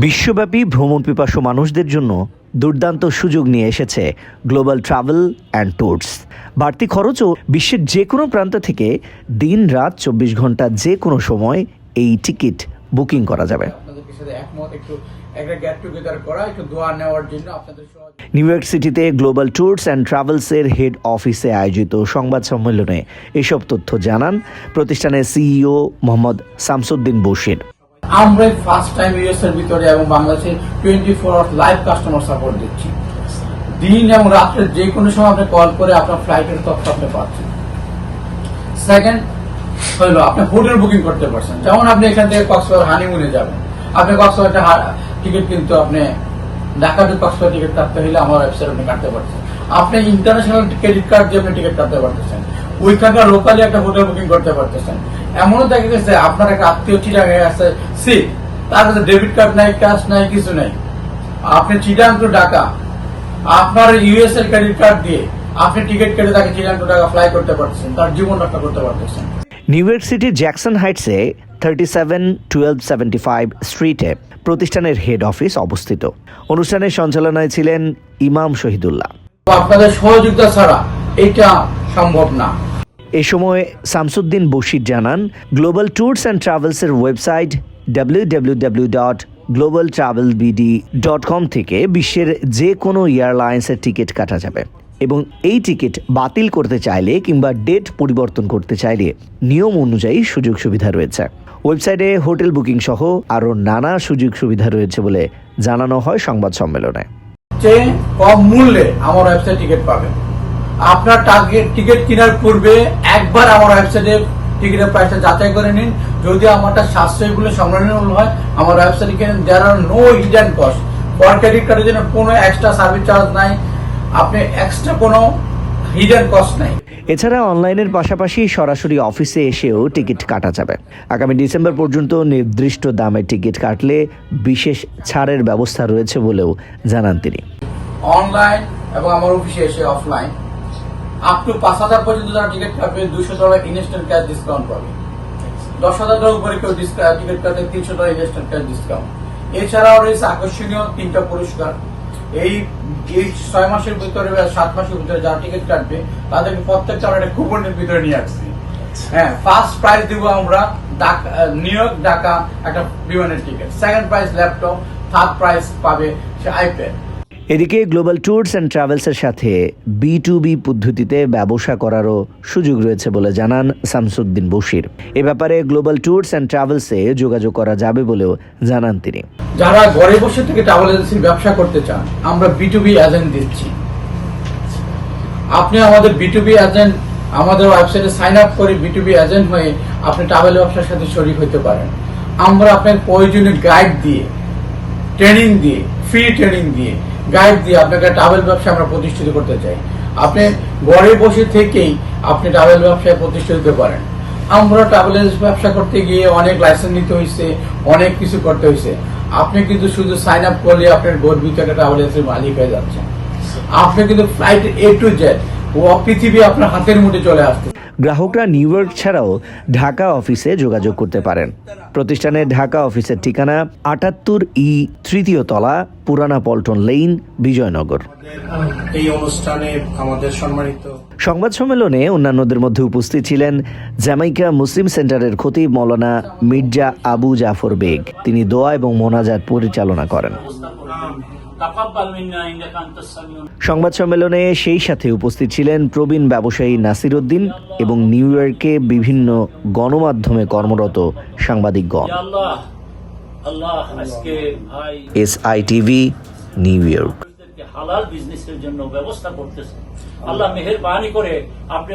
বিশ্বব্যাপী ভ্রমণ পিপাসু মানুষদের জন্য দুর্দান্ত সুযোগ নিয়ে এসেছে গ্লোবাল ট্রাভেল অ্যান্ড ট্যুরস বাড়তি খরচও বিশ্বের যে কোনো প্রান্ত থেকে দিন রাত চব্বিশ ঘণ্টা যে কোনো সময় এই টিকিট বুকিং করা যাবে। সাথে একমত একটু একটা গেট টুগেদার করা একটু দোয়া নেওয়ার জন্য আপনাদের নিউ ইয়র্ক সিটিতে গ্লোবাল ট্যুরস অ্যান্ড ট্রাভেলসের হেড অফিসে আয়োজিত সংবাদ সম্মেলনে এসব তথ্য জানান প্রতিষ্ঠানের সিইও মোহাম্মদ শামসুদ্দিন বশির। আমরা ফার্স্ট টাইম ইউএস এর ভিতরে এবং বাংলাদেশে twenty four hour live customer support দিচ্ছি। দিন এবং রাত্রে যে কোনো সময় আপনি কল করে আপনার ফ্লাইটের তথ্য আপনি পাচ্ছেন। সেকেন্ড হলো আপনি হোটেল বুকিং করতে পারছেন। যেমন আপনি এখান থেকে কক্সবাজার হানিমুনে যাবেন। আপনি কক্সবাজার টিকিট কিন্তু আপনি ঢাকা টু কক্সবাজার টিকিট কাটতে হলে আমার ওয়েবসাইট আপনি কাটতে পারছেন আপনি ইন্টারন্যাশনাল ক্রেডিট কার্ড দিয়ে আপনি টিকিট কাটতে পারতেছেন। ওইখানকার লোকালি একটা হোটেল বুকিং করতে পারতেছেন। এমনও দেখা গেছে, আপনার একটা আত্মীয় চিটাঙে আছে, সি, তার কাছে ডেবিট কার্ড নাই ক্যাশ নাই, কিছু নাই। আপনি চিটাং টু ঢাকা, আপনার ইউএস এর ক্রেডিট কার্ড দিয়ে আপনি টিকিট কেটে তাকে চিটাং টু ঢাকা ফ্লাই করতে পারতেছেন, তার জীবন রক্ষা করতে পারতেছেন। নিউ ইয়র্ক সিটির Jackson হাইটসে thirty seven twelve seventy five স্ট্রিটে প্রতিষ্ঠানের হেড অফিস অবস্থিত। অনুষ্ঠানের সঞ্চালনায় ছিলেন ইমাম শহীদুল্লাহ। আপনাদের সহযোগিতা ছাড়া এটা সম্ভব না। এ সময় শামসুদ্দিন বশির জানান global tours and ট্রাভেলসের website W dot global travel BD dot com থেকে বিশ্বের যে কোনো এয়ারলাইন্সের টিকিট কাটা যাবে। এবং এই টিকিট বাতিল করতে চাইলে কিংবা ডেট পরিবর্তন করতে চাইলে নিয়ম অনুযায়ী সুযোগ সুবিধা রয়েছে। ওয়েবসাইটে হোটেল বুকিং সহ আরও নানা সুযোগ সুবিধা রয়েছে বলে জানানো হয় সংবাদ সম্মেলনে। যে কম মূল্যে আমার ওয়েবসাইট টিকিট পাবেন। আপনার টার্গেট টিকিট কেনার পূর্বে একবার আমার ওয়েবসাইটে টিকিটের প্রাইসটা যাচাই করে নিন। যদি আমারটা সাশ্রয়ী বলে সংগ্রহণীয় হয়, আমার ওয়েবসাইটে কেনেন there are no hidden cost for credit কার্ডের জন্য কোনো এক্সট্রা সার্ভিস চার্জ নাই। আপনি এক্সট্রা কোনো হিডেন কস্ট নাই। এছাড়া অনলাইনের পাশাপাশি সরাসরি অফিসে এসেও টিকিট কাটা যাবে। আগামী ডিসেম্বর পর্যন্ত নির্দিষ্ট দামে টিকিট কাটলে বিশেষ ছাড়ের ব্যবস্থা রয়েছে বলেও জানান তিনি। অনলাইন এবং আমার অফিসে এসে অফলাইন আপ টু পাঁচ হাজার পর্যন্ত যারা টিকিট কাটবে দুশো ডলার ইনস্ট্যান্ট ক্যাশ ডিসকাউন্ট পাবে। দশ হাজার টাকার উপরে কেউ টিকিট কাটলে তিনশো ডলার ইনস্ট্যান্ট ক্যাশ ডিসকাউন্ট এছাড়াও রয়েছে আকর্ষণীয় তিনটা পুরস্কার। এই এই ছয় মাসের ভিতরে বা সাত মাসের ভিতরে যারা টিকিট কাটবে তাদেরকে প্রত্যেকটা আমরা একটা কুপনের ভিতরে নিয়ে আসছি। হ্যাঁ ফার্স্ট প্রাইজ দিব আমরা নিউ ইয়র্ক ঢাকা একটা বিমানের ticket second prize laptop third prize পাবে সে আইপ্যাড এদিকে গ্লোবাল ট্যুরস অ্যান্ড ট্রাভেলসের সাথে বি টু বি পদ্ধতিতে ব্যবসা করারও সুযোগ রয়েছে বলে জানান শামসুদ্দিন বশির। এ ব্যাপারে গ্লোবাল ট্যুরস অ্যান্ড ট্রাভেলসে যোগাযোগ করা যাবে বলেও জানান তিনি। যারা ঘরে বসে থেকে ট্রাভেল এজেন্সির ব্যবসা করতে চান, আমরা বিটুবি এজেন্ট দিচ্ছি। আপনি আমাদের বিটুবি এজেন্ট আমাদের ওয়েবসাইটে সাইন আপ করে B to B to B agent হয়ে আপনি ট্রাভেল ব্যবসার সাথে শরীক হতে পারেন। আমরা আপনার প্রয়োজনীয় গাইড দিয়ে ট্রেনিং দিয়ে ফ্রি ট্রেনিং দিয়ে গাইড দিয়ে আপনাকে ট্রাভেল ব্যবসা আমরা প্রতিষ্ঠিত করতে চাই। আপনি ঘরে বসে থেকেই আপনি ট্রাভেল ব্যবসায় প্রতিষ্ঠিত হতে পারেন আমরা ট্রাভেল ব্যবসা করতে গিয়ে অনেক লাইসেন্স নিতে হয়েছে, অনেক কিছু করতে হয়েছে। আপনি কিন্তু শুধু সাইন আপ করলে আপনার গর্বিত একটা ট্রাভেল এজেন্সির মালিক হয়ে যাচ্ছেন আপনি কিন্তু ফ্লাইট এ টু জেড ও পৃথিবী আপনার হাতের মুঠে চলে আসছে। গ্রাহকরা নিউ ইয়র্ক ছাড়াও ঢাকা অফিসে যোগাযোগ করতে পারেন। প্রতিষ্ঠানের ঢাকা অফিসের ঠিকানা আটাত্তর ই তৃতীয় তলা পুরানা পল্টন লেইন বিজয়নগর। এই অনুষ্ঠানে আমাদের সম্মানিত সংবাদ সম্মেলনে অন্যান্যদের মধ্যে উপস্থিত ছিলেন জ্যামাইকা মুসলিম সেন্টারের খতিব মৌলানা মির্জা আবু জাফর বেগ। তিনি দোয়া এবং মোনাজাত পরিচালনা করেন। সংবাদ সম্মেলনে সেই সাথে উপস্থিত ছিলেন প্রবীণ ব্যবসায়ী নাসির উদ্দিন এবং নিউ ইয়র্কে বিভিন্ন গণমাধ্যমে কর্মরত সাংবাদিকগণ। S I TV New York. Allah মেহরবানি করে আপনি